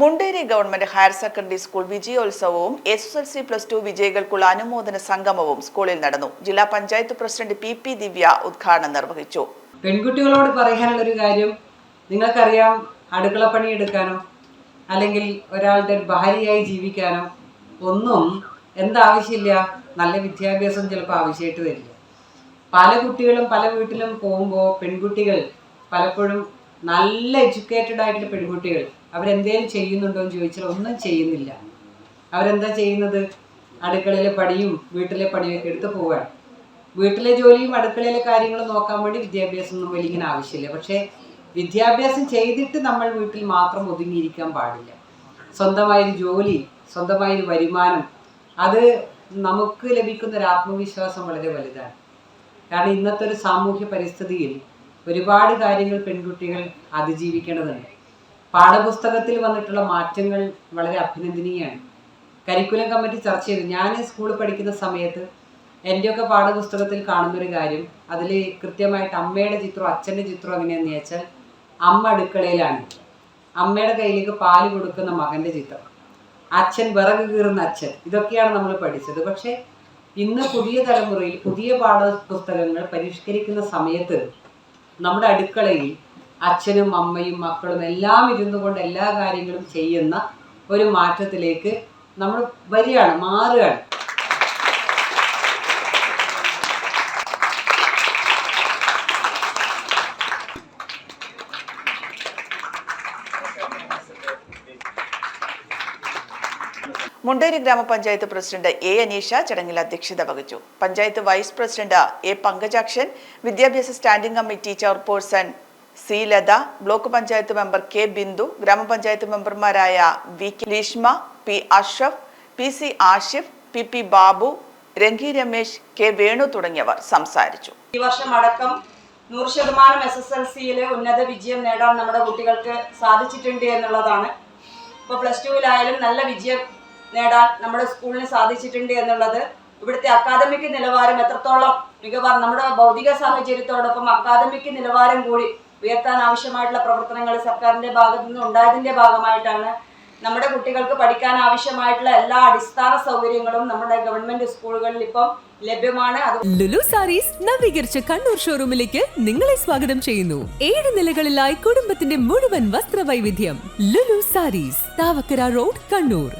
Munderi government higher secondary school വിജയോത്സവവും S L C plus two വിജയികൾക്കുള്ള അനുമോദന സംഗമവും സ്കൂളിൽ നടന്നു. ജില്ലാ panchayat president P P Divya ഉദ്ഘാടനം നിർവഹിച്ചു. പെൺകുട്ടികളോട് പറയാനുള്ള ഒരു കാര്യം നിങ്ങൾക്കറിയാം അടുക്കളപ്പണി എടുക്കാനോ അല്ലെങ്കിൽ ഒരാളുടെ ഒരു ഭാര്യയായി ജീവിക്കാനോ ഒന്നും എന്താവശ്യമില്ല. നല്ല വിദ്യാഭ്യാസം ചിലപ്പോൾ ആവശ്യമായിട്ട് വരില്ല. പല കുട്ടികളും പല വീട്ടിലും പോകുമ്പോൾ പെൺകുട്ടികൾ പലപ്പോഴും നല്ല എഡ്യൂക്കേറ്റഡ് ആയിട്ടുള്ള പെൺകുട്ടികൾ അവരെന്തേലും ചെയ്യുന്നുണ്ടോ എന്ന് ചോദിച്ചാൽ ഒന്നും ചെയ്യുന്നില്ല. അവരെന്താ ചെയ്യുന്നത്? അടുക്കളയിലെ പണിയും വീട്ടിലെ പണിയൊക്കെ എടുത്ത് പോവുകയാണ്. വീട്ടിലെ ജോലിയും അടുക്കളയിലെ കാര്യങ്ങളും നോക്കാൻ വേണ്ടി വിദ്യാഭ്യാസം ഒന്നും വലിയ ഇങ്ങനെ ആവശ്യമില്ല. പക്ഷേ വിദ്യാഭ്യാസം ചെയ്തിട്ട് നമ്മൾ വീട്ടിൽ മാത്രം ഒതുങ്ങിയിരിക്കാൻ പാടില്ല. സ്വന്തമായൊരു ജോലി സ്വന്തമായൊരു വരുമാനം അത് നമുക്ക് ലഭിക്കുന്ന ഒരു ആത്മവിശ്വാസം വളരെ വലുതാണ്. കാരണം ഇന്നത്തെ ഒരു സാമൂഹ്യ പരിസ്ഥിതിയിൽ ഒരുപാട് കാര്യങ്ങൾ പെൺകുട്ടികൾ അതിജീവിക്കേണ്ടതുണ്ട്. പാഠപുസ്തകത്തിൽ വന്നിട്ടുള്ള മാറ്റങ്ങൾ വളരെ അഭിനന്ദനീയമാണ്. കരിക്കുലം കമ്മിറ്റി ചർച്ച ചെയ്തു. ഞാൻ സ്കൂളിൽ പഠിക്കുന്ന സമയത്ത് എന്റെയൊക്കെ പാഠപുസ്തകത്തിൽ കാണുന്നൊരു കാര്യം അതിൽ കൃത്യമായിട്ട് അമ്മയുടെ ചിത്രം അച്ഛന്റെ ചിത്രം എങ്ങനെയാണെന്ന് വെച്ചാൽ അമ്മ അടുക്കളയിലാണ്. അമ്മയുടെ കയ്യിലേക്ക് പാൽ കൊടുക്കുന്ന മകന്റെ ചിത്രം. അച്ഛൻ വിറക് കീറുന്ന അച്ഛൻ. ഇതൊക്കെയാണ് നമ്മൾ പഠിച്ചത്. പക്ഷേ ഇന്ന് പുതിയ തലമുറയിൽ പുതിയ പാഠപുസ്തകങ്ങൾ പരിഷ്കരിക്കുന്ന സമയത്ത് നമ്മുടെ അടുക്കളയിൽ അച്ഛനും അമ്മയും മക്കളും എല്ലാം ഇരുന്നു കൊണ്ട് എല്ലാ കാര്യങ്ങളും ചെയ്യുന്ന ഒരു മാറ്റത്തിലേക്ക് നമ്മൾ വരികയാണ് മാറുകയാണ്. മുണ്ടേരി ഗ്രാമപഞ്ചായത്ത് പ്രസിഡന്റ് എ അനീഷ ചടങ്ങിൽ അധ്യക്ഷത വഹിച്ചു. Panchayat vice president A Pankajakshan വിദ്യാഭ്യാസ standing committee chairperson C Latha block panchayat member K Bindu ഗ്രാമപഞ്ചായത്ത് മെമ്പർമാരായ V K Leeshma P Ashraf P C Ashif P P Babu Rangi Ramesh K Venu തുടങ്ങിയവർ സംസാരിച്ചു. ഈ വർഷം അടക്കം നൂറ് ശതമാനം എസ് എസ് എൽ സിയിൽ ഉന്നത വിജയം നേടാൻ നമ്മുടെ കുട്ടികൾക്ക് സാധിച്ചിട്ടുണ്ട് എന്നുള്ളതാണ്. ഇപ്പോൾ പ്ലസ് ടുവിലായാലും നല്ല വിജയം നേടാൻ നമ്മുടെ സ്കൂളിന് സാധിച്ചിട്ടുണ്ട് എന്നുള്ളത് ഇവിടുത്തെ അക്കാദമിക് നിലവാരം എത്രത്തോളം മികവാർ നമ്മുടെ ഭൗതിക സാഹചര്യത്തോടൊപ്പം അക്കാദമിക് നിലവാരം കൂടി ഉയർത്താൻ ആവശ്യമായിട്ടുള്ള പ്രവർത്തനങ്ങൾ സർക്കാരിന്റെ ഭാഗത്തു നിന്ന് ഉണ്ടായതിന്റെ ഭാഗമായിട്ടാണ് നമ്മുടെ കുട്ടികൾക്ക് പഠിക്കാൻ ആവശ്യമായിട്ടുള്ള എല്ലാ അടിസ്ഥാന സൗകര്യങ്ങളും നമ്മുടെ ഗവൺമെന്റ് സ്കൂളുകളിൽ ഇപ്പം ലഭ്യമാണ്. ലുലു നവീകരിച്ച കണ്ണൂർ ഷോറൂമിലേക്ക് നിങ്ങളെ സ്വാഗതം ചെയ്യുന്നു. ഏഴ് നിലകളിലായി കുടുംബത്തിന്റെ മുഴുവൻ വസ്ത്രവൈവിധ്യം. Lulu sarees Thavakkara road Kannur.